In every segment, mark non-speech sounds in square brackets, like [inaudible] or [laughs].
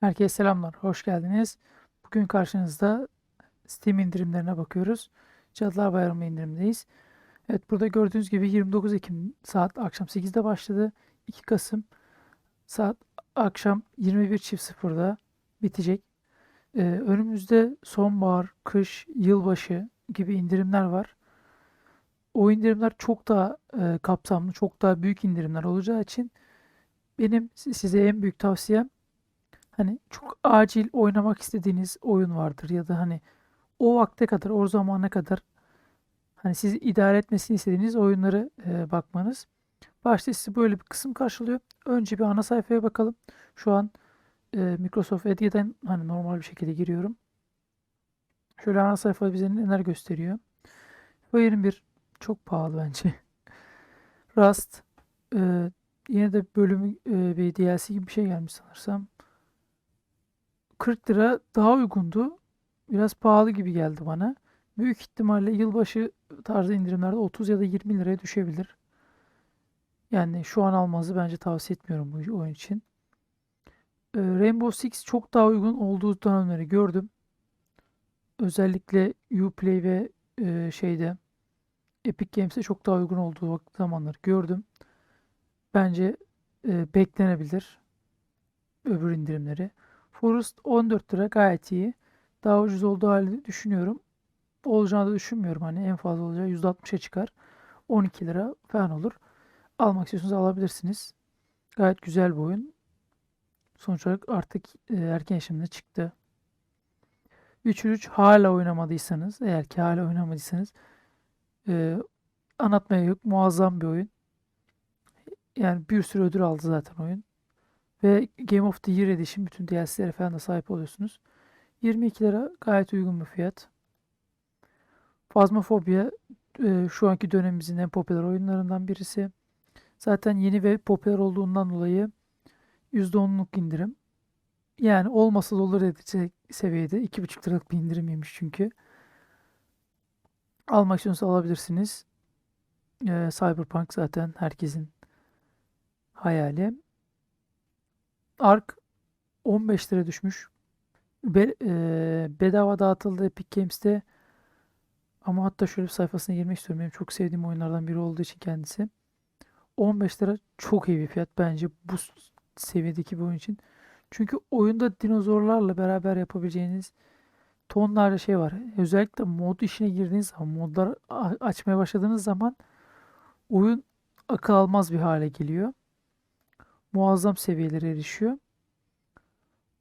Herkese selamlar, hoş geldiniz. Bugün karşınızda Steam indirimlerine bakıyoruz. Cadılar Bayramı indirimdeyiz. Evet, burada gördüğünüz gibi 29 Ekim saat akşam 8'de başladı. 2 Kasım saat akşam 21.00'da bitecek. Ee, önümüzde sonbahar, kış, yılbaşı gibi indirimler var. O indirimler çok daha e, kapsamlı, çok daha büyük indirimler olacağı için benim si- size en büyük tavsiyem Hani çok acil oynamak istediğiniz oyun vardır ya da hani o vakte kadar, o zamana kadar hani sizi idare etmesini istediğiniz oyunları e, bakmanız. Başta sizi böyle bir kısım karşılıyor. Önce bir ana sayfaya bakalım. Şu an e, Microsoft Edge'den hani normal bir şekilde giriyorum. Şöyle ana sayfa bize neler gösteriyor. FIFA bir çok pahalı bence. Rust e, yine de bölümü e, bir DLC gibi bir şey gelmiş sanırsam. 40 lira daha uygundu. Biraz pahalı gibi geldi bana. Büyük ihtimalle yılbaşı tarzı indirimlerde 30 ya da 20 liraya düşebilir. Yani şu an almanızı bence tavsiye etmiyorum bu oyun için. Ee, Rainbow Six çok daha uygun olduğu dönemleri gördüm. Özellikle Uplay ve e, şeyde Epic Games'te çok daha uygun olduğu zamanları gördüm. Bence e, beklenebilir öbür indirimleri. Forest 14 lira gayet iyi. Daha ucuz olduğu halde düşünüyorum. Olacağını da düşünmüyorum. Hani en fazla olacağı %60'a çıkar. 12 lira falan olur. Almak istiyorsanız alabilirsiniz. Gayet güzel bir oyun. Sonuç olarak artık e, erken yaşımda çıktı. 3-3 hala oynamadıysanız, eğer ki hala oynamadıysanız e, anlatmaya yok. Muazzam bir oyun. Yani bir sürü ödül aldı zaten oyun. Ve Game of the Year Edition bütün DLC'lere falan da sahip oluyorsunuz. 22 lira gayet uygun bir fiyat. Phasmophobia e, şu anki dönemimizin en popüler oyunlarından birisi. Zaten yeni ve popüler olduğundan dolayı %10'luk indirim. Yani olmasa da olur edecek seviyede. 2,5 liralık bir indirim yemiş çünkü. Almak istiyorsanız alabilirsiniz. E, Cyberpunk zaten herkesin hayali. Ark 15 lira düşmüş. Be- e, bedava dağıtıldı Epic Games'te. Ama hatta şöyle bir sayfasına girmek istiyorum. Benim çok sevdiğim oyunlardan biri olduğu için kendisi. 15 lira çok iyi bir fiyat bence bu seviyedeki bir oyun için. Çünkü oyunda dinozorlarla beraber yapabileceğiniz tonlarca şey var. Özellikle mod işine girdiğiniz zaman, modlar açmaya başladığınız zaman oyun akıl almaz bir hale geliyor. Muazzam seviyelere erişiyor.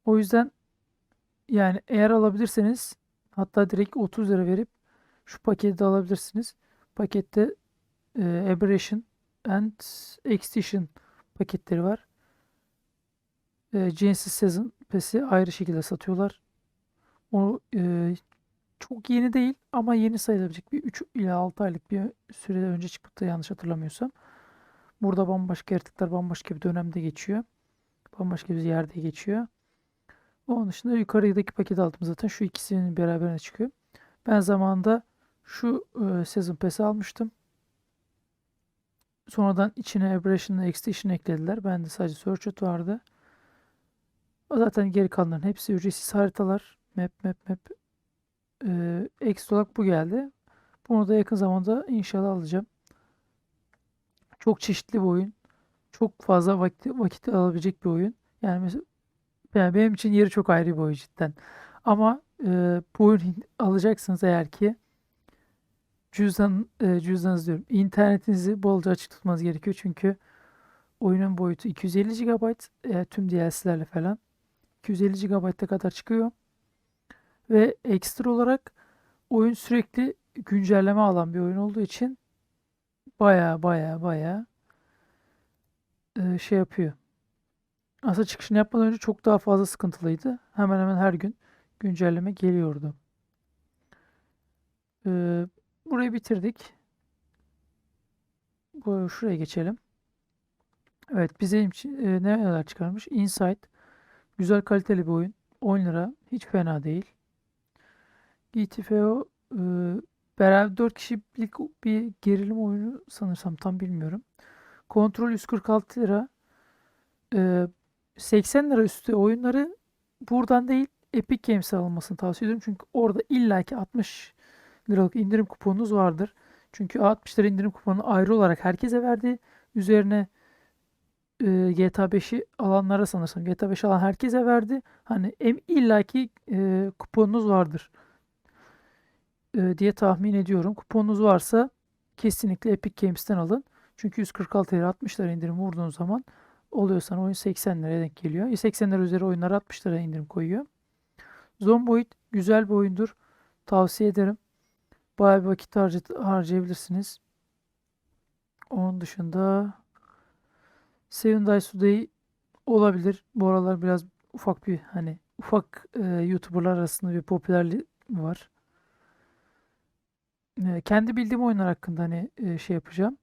O yüzden yani eğer alabilirseniz hatta direkt 30 lira verip şu paketi de alabilirsiniz. Pakette e, Aberration and Extinction paketleri var. E, Genesis Season Pass'i ayrı şekilde satıyorlar. O e, çok yeni değil ama yeni sayılabilecek bir 3 ila 6 aylık bir sürede önce çıktı yanlış hatırlamıyorsam. Burada bambaşka yaratıklar bambaşka bir dönemde geçiyor. Bambaşka bir yerde geçiyor. Onun dışında yukarıdaki paketi aldım zaten. Şu ikisinin beraberine çıkıyor. Ben zamanında şu e, Season Pass'i almıştım. Sonradan içine Aberration'la Extinction eklediler. Bende sadece Searchit vardı. O zaten geri kalanların hepsi ücretsiz haritalar. Map, map, map. E, ekstra olarak bu geldi. Bunu da yakın zamanda inşallah alacağım. Çok çeşitli bir oyun. Çok fazla vakit, vakit alabilecek bir oyun. Yani mesela yani benim için yeri çok ayrı bir oyun cidden. Ama e, bu oyunu alacaksınız eğer ki cüzdan e, cüzdanınız diyorum. İnternetinizi bolca açık tutmanız gerekiyor çünkü oyunun boyutu 250 GB e, tüm DLC'lerle falan 250 GB'a kadar çıkıyor. Ve ekstra olarak oyun sürekli güncelleme alan bir oyun olduğu için baya baya baya e, şey yapıyor. Aslında çıkışını yapmadan önce çok daha fazla sıkıntılıydı. Hemen hemen her gün güncelleme geliyordu. Ee, burayı bitirdik. Bu, şuraya geçelim. Evet bize e, neler çıkarmış? Insight. Güzel kaliteli bir oyun. 10 lira. Hiç fena değil. GTFO e, beraber 4 kişilik bir gerilim oyunu sanırsam tam bilmiyorum. Kontrol 146 lira. Ee, 80 lira üstü oyunları buradan değil Epic Games'e alınmasını tavsiye ediyorum. Çünkü orada illaki 60 liralık indirim kuponunuz vardır. Çünkü 60 lira indirim kuponu ayrı olarak herkese verdi. Üzerine e, GTA 5'i alanlara sanırsam GTA 5 alan herkese verdi. Hani em, illaki e, kuponunuz vardır e, diye tahmin ediyorum. Kuponunuz varsa kesinlikle Epic Games'ten alın. Çünkü 146 lira 60 lira indirim vurduğun zaman oluyorsan oyun 80 liraya denk geliyor. 80 lira üzeri oyunlar 60 lira indirim koyuyor. Zomboid güzel bir oyundur. Tavsiye ederim. Bayağı bir vakit harca- harcayabilirsiniz. Onun dışında Seven Dice Today olabilir. Bu aralar biraz ufak bir hani ufak e, YouTuber'lar arasında bir popülerliği var. E, kendi bildiğim oyunlar hakkında hani e, şey yapacağım.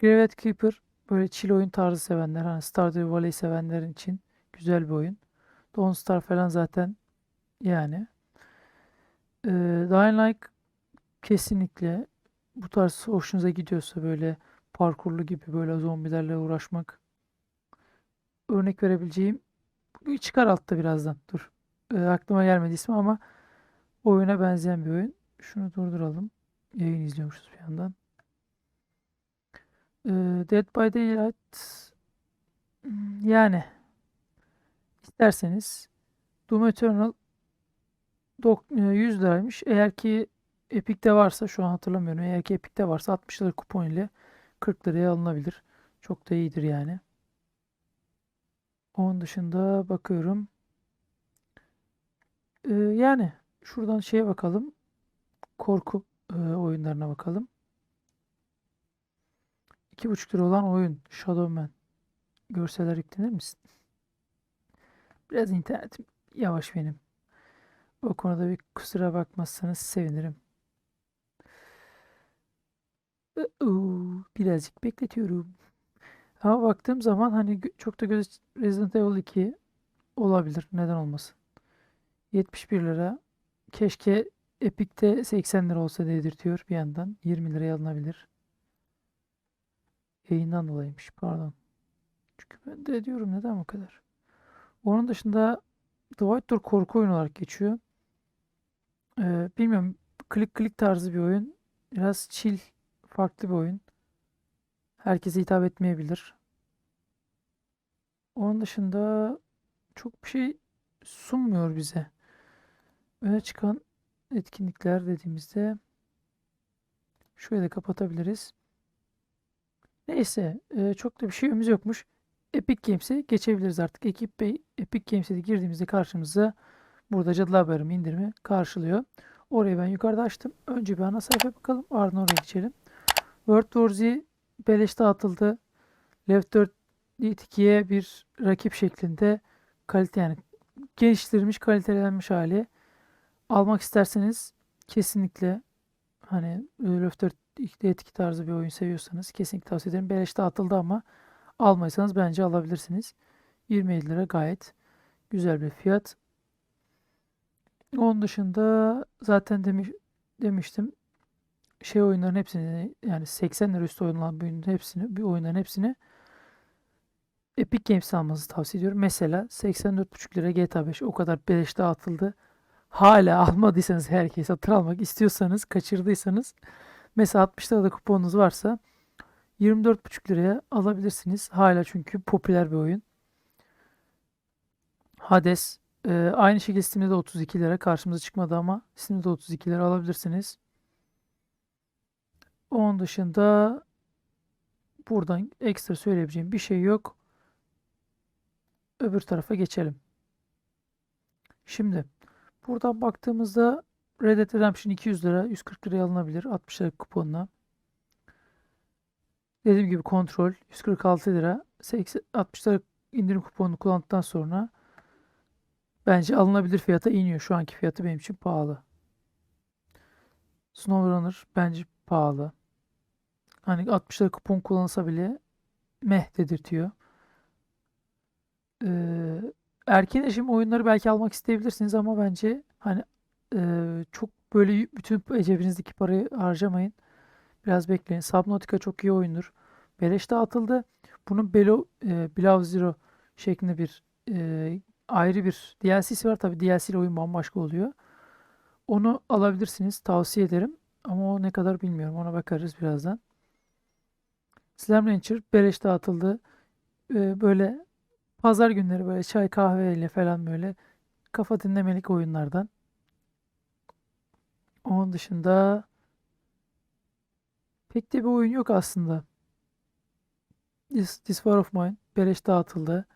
Graveyard Keeper böyle chill oyun tarzı sevenler, hani Stardew Valley sevenlerin için güzel bir oyun. Don't Star falan zaten yani. E, Dying Light kesinlikle bu tarz hoşunuza gidiyorsa böyle parkurlu gibi böyle zombilerle uğraşmak örnek verebileceğim çıkar altta birazdan dur E, aklıma gelmedi ismi ama oyuna benzeyen bir oyun şunu durduralım yayın izliyormuşuz bir yandan. E, Dead by Daylight hmm, yani isterseniz Doom Eternal dok- e, 100 liraymış. Eğer ki Epic'te varsa şu an hatırlamıyorum eğer ki Epic'te varsa 60 lira kupon ile 40 liraya alınabilir. Çok da iyidir yani. Onun dışında bakıyorum. Ee, yani şuradan şeye bakalım. Korku e, oyunlarına bakalım. 2,5 lira olan oyun Shadow Man. Görseller yüklenir misin? Biraz internetim yavaş benim. O konuda bir kusura bakmazsanız sevinirim. Oo, birazcık bekletiyorum. Ama baktığım zaman hani çok da göz Resident Evil 2 olabilir. Neden olmasın? 71 lira. Keşke Epic'te 80 lira olsa dedirtiyor bir yandan. 20 liraya alınabilir. Yayından dolayıymış. Pardon. Çünkü ben de diyorum neden bu kadar. Onun dışında The White Door korku oyunu olarak geçiyor. Ee, bilmiyorum. Klik klik tarzı bir oyun. Biraz chill, farklı bir oyun. Herkese hitap etmeyebilir. Onun dışında çok bir şey sunmuyor bize. Öne çıkan etkinlikler dediğimizde şöyle de kapatabiliriz. Neyse e, çok da bir şeyimiz yokmuş. Epic Games'e geçebiliriz artık. Ekip Bey Epic Games'e de girdiğimizde karşımıza burada Cadılar Bayramı indirimi karşılıyor. Orayı ben yukarıda açtım. Önce bir ana sayfaya bakalım. Ardından oraya geçelim. World War Z beleş dağıtıldı. Left 4 Lead 2'ye bir rakip şeklinde kalite yani geliştirilmiş, kalitelenmiş hali. Almak isterseniz kesinlikle hani Left 4 2 tarzı bir oyun seviyorsanız kesinlikle tavsiye ederim. Beleş dağıtıldı ama almaysanız bence alabilirsiniz. 27 lira gayet güzel bir fiyat. Onun dışında zaten demiş, demiştim şey oyunların hepsini yani 80 lira üstü oynanan bir oyunun hepsini bir oyunların hepsini Epic Games almanızı tavsiye ediyorum. Mesela 84,5 lira GTA 5 o kadar beleş dağıtıldı. Hala almadıysanız herkes satın almak istiyorsanız kaçırdıysanız mesela 60 lirada kuponunuz varsa 24,5 liraya alabilirsiniz. Hala çünkü popüler bir oyun. Hades e, aynı şekilde Steam'de de 32 lira karşımıza çıkmadı ama Steam'de de 32 lira alabilirsiniz. Onun dışında buradan ekstra söyleyebileceğim bir şey yok. Öbür tarafa geçelim. Şimdi buradan baktığımızda Red Dead Redemption 200 lira 140 liraya alınabilir 60 lira kuponla. Dediğim gibi kontrol 146 lira 80, 60 lira indirim kuponunu kullandıktan sonra bence alınabilir fiyata iniyor. Şu anki fiyatı benim için pahalı. SnowRunner bence pahalı. Hani 60 lira kupon kullanılsa bile meh dedirtiyor. Ee, erken erişim oyunları belki almak isteyebilirsiniz ama bence hani e, çok böyle bütün cebinizdeki parayı harcamayın. Biraz bekleyin. Subnautica çok iyi oyundur. Beleş dağıtıldı. Bunun Below, e, Below Zero şeklinde bir e, ayrı bir DLC'si var. Tabii DLC ile oyun bambaşka oluyor. Onu alabilirsiniz. Tavsiye ederim. Ama o ne kadar bilmiyorum. Ona bakarız birazdan. Slam Rancher beleş dağıtıldı. Ee, böyle pazar günleri böyle çay kahveyle falan böyle kafa dinlemelik oyunlardan. Onun dışında pek de bir oyun yok aslında. This, This War of Mine beleş dağıtıldı.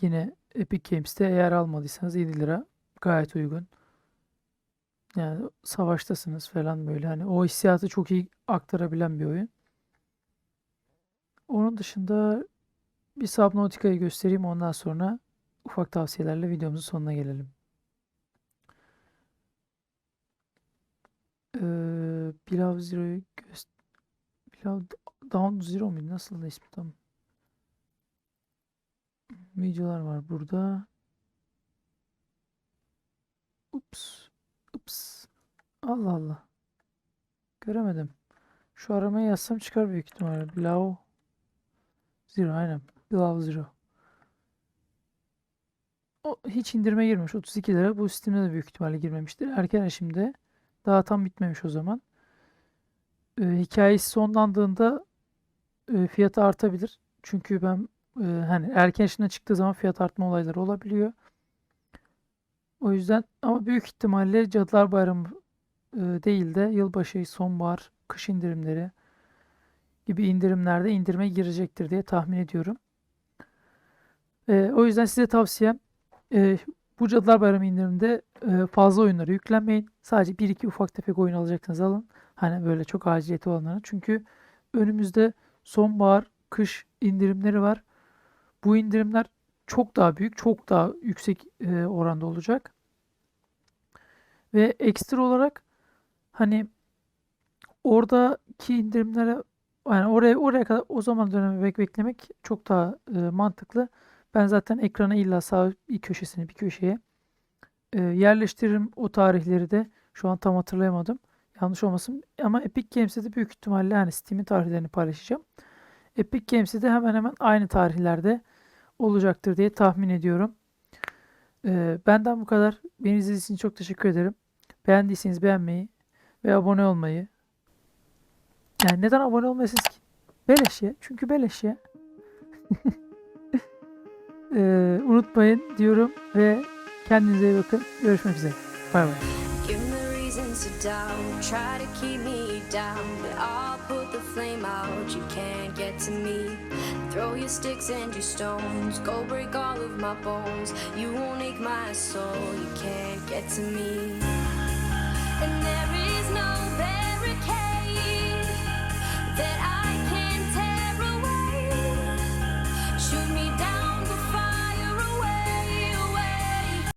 Yine Epic Games'te eğer almadıysanız 7 lira gayet uygun. Yani savaştasınız falan böyle hani o hissiyatı çok iyi aktarabilen bir oyun. Onun dışında bir Subnautica'yı göstereyim ondan sonra ufak tavsiyelerle videomuzun sonuna gelelim. Ee, Below Zero'yu göster... Down Zero muydu? Nasıl da ismi tam? Videolar var burada. Ups. Ups. Allah Allah. Göremedim. Şu aramayı yazsam çıkar büyük ihtimalle. Below Zero aynen. Below Zero. O hiç indirime girmiş. 32 lira. Bu Steam'de de büyük ihtimalle girmemiştir. Erken erişimde. Daha tam bitmemiş o zaman. Ee, hikayesi sonlandığında e, fiyatı artabilir. Çünkü ben e, hani erken erişimden çıktığı zaman fiyat artma olayları olabiliyor. O yüzden ama büyük ihtimalle Cadılar Bayramı e, değil de yılbaşı, sonbahar, kış indirimleri gibi indirimlerde indirime girecektir diye tahmin ediyorum. E, o yüzden size tavsiyem e, bu Cadılar Bayramı indiriminde e, fazla oyunları yüklenmeyin. Sadece bir iki ufak tefek oyun alacaksınız alın. Hani böyle çok aciliyeti olanları. Çünkü önümüzde sonbahar, kış indirimleri var. Bu indirimler çok daha büyük, çok daha yüksek e, oranda olacak. Ve ekstra olarak hani oradaki indirimlere yani oraya oraya kadar o zaman dönemi bek beklemek çok daha e, mantıklı. Ben zaten ekrana illa sağ bir köşesini bir köşeye e, yerleştiririm o tarihleri de. Şu an tam hatırlayamadım. Yanlış olmasın. Ama Epic Games'te de büyük ihtimalle hani Steam'in tarihlerini paylaşacağım. Epic Games'te de hemen hemen aynı tarihlerde olacaktır diye tahmin ediyorum. Ee, benden bu kadar. Beni izlediğiniz için çok teşekkür ederim. Beğendiyseniz beğenmeyi ve abone olmayı. Yani neden abone olmayasınız ki? Beleş ya. Çünkü beleş ya. [laughs] Ee, unutmayın diyorum ve kendinize iyi bakın. Görüşmek üzere. Bay bay. Throw your sticks and your stones, go break all of my bones. You won't ache my soul, you can't get to me.